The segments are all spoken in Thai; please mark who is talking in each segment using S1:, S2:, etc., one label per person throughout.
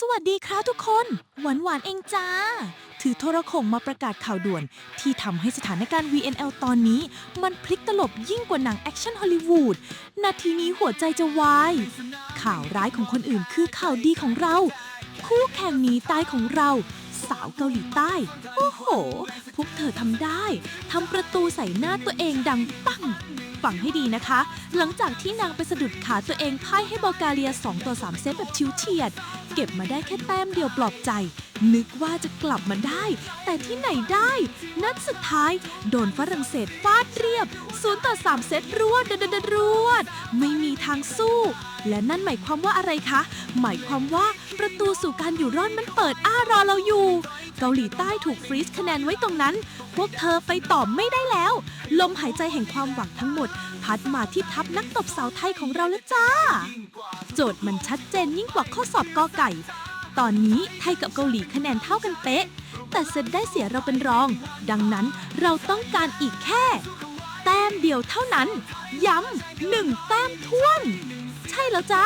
S1: สวัสดีครับทุกคน หวานหวานๆเองจ้า ถือโทรโข่งมาประกาศข่าวด่วน ที่ทำให้สถานการณ์ VNL ตอนนี้ มันพลิกตลบยิ่งกว่าหนังแอคชั่นฮอลลีวูด นาทีนี้หัวใจจะวาย ข่าวร้ายของคนอื่นคือข่าวดีของเรา คู่แข่งหนีตายของเรา สาวเกาหลีใต้ โอ้โห พวกเธอทำได้ทำประตูใส่หน้าตัวเองดังปังฟังให้ดีนะคะ หลังจากที่นางไปสะดุดขาตัวเองพ่ายให้บอลแกเรีย 2 ต่อ 3 เซตแบบชิวเฉียด เก็บมาได้แค่แต้มเดียวปลอบใจ นึกว่าจะกลับมาได้ แต่ที่ไหนได้ นัดสุดท้าย โดนฝรั่งเศสฟาดเรียบ 0 ต่อ 3 เซตรวดดดดรวด ไม่มีทางสู้ และนั่นหมายความว่าอะไรคะ หมายความว่าประตูสู่การอยู่รอดมันเปิดอ้ารอเราอยู่ เกาหลีใต้ถูกฟรีซคะแนนไว้ตรงนั้น พวกเธอไปต่อไม่ได้แล้ว ลมหายใจแห่งความหวังทั้งหมด พัดมาที่ทัพนักตบสาวไทยของเราแล้วจ้า โจทย์มันชัดเจนยิ่งกว่าข้อสอบกอไก่ ตอนนี้ไทยกับเกาหลีคะแนนเท่ากันเป๊ะ แต่เซตได้เสียเราเป็นรอง ดังนั้นเราต้องการอีกแค่ เดียวเท่านั้น ย้ำหนึ่งแต้มท้วน ใช่แล้วจ้า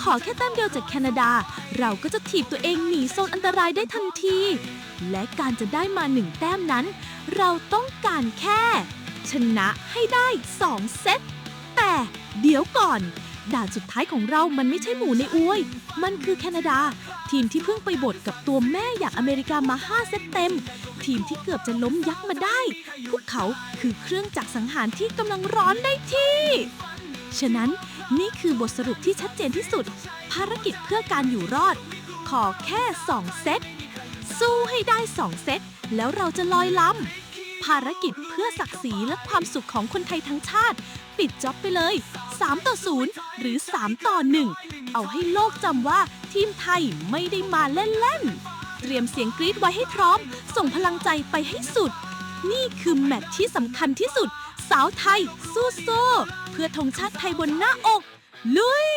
S1: ขอแค่แต้มเดียวจากแคนาดา เราก็จะถีบตัวเองหนีโซนอันตรายได้ทันที และการจะได้มาหนึ่งแต้มนั้น เราต้องการแค่ ชนะให้ได้2เซตแต่เดี๋ยวก่อน ด่านสุดท้ายของเรามันไม่ใช่หมูในอวย มันคือแคนาดา ทีมที่เพิ่งไปบดกับตัวแม่อย่างอเมริกามา5เซตเต็ม ทีมที่เกือบจะล้มยักษ์มาได้ พวกเขาคือเครื่องจักรสังหารที่กำลังร้อนได้ที่ ฉะนั้นนี่คือบทสรุปที่ชัดเจนที่สุด ภารกิจเพื่อการอยู่รอด ขอแค่ 2 เซต สู้ให้ได้ 2 เซต แล้วเราจะลอยลำภารกิจเพื่อศักดิ์ศรีและความสุขของคนไทยทั้งชาติ ปิดจ็อบไปเลย 3 ต่อ 0 หรือ 3 ต่อ 1 เอาให้โลกจำว่าทีมไทยไม่ได้มาเล่นๆ เตรียมเสียงกรี๊ดไว้ให้พร้อม ส่งพลังใจไปให้สุด นี่คือแมตช์ที่สำคัญที่สุด สาวไทยสู้ๆเพื่อธงชาติไทยบนหน้าอก ลุย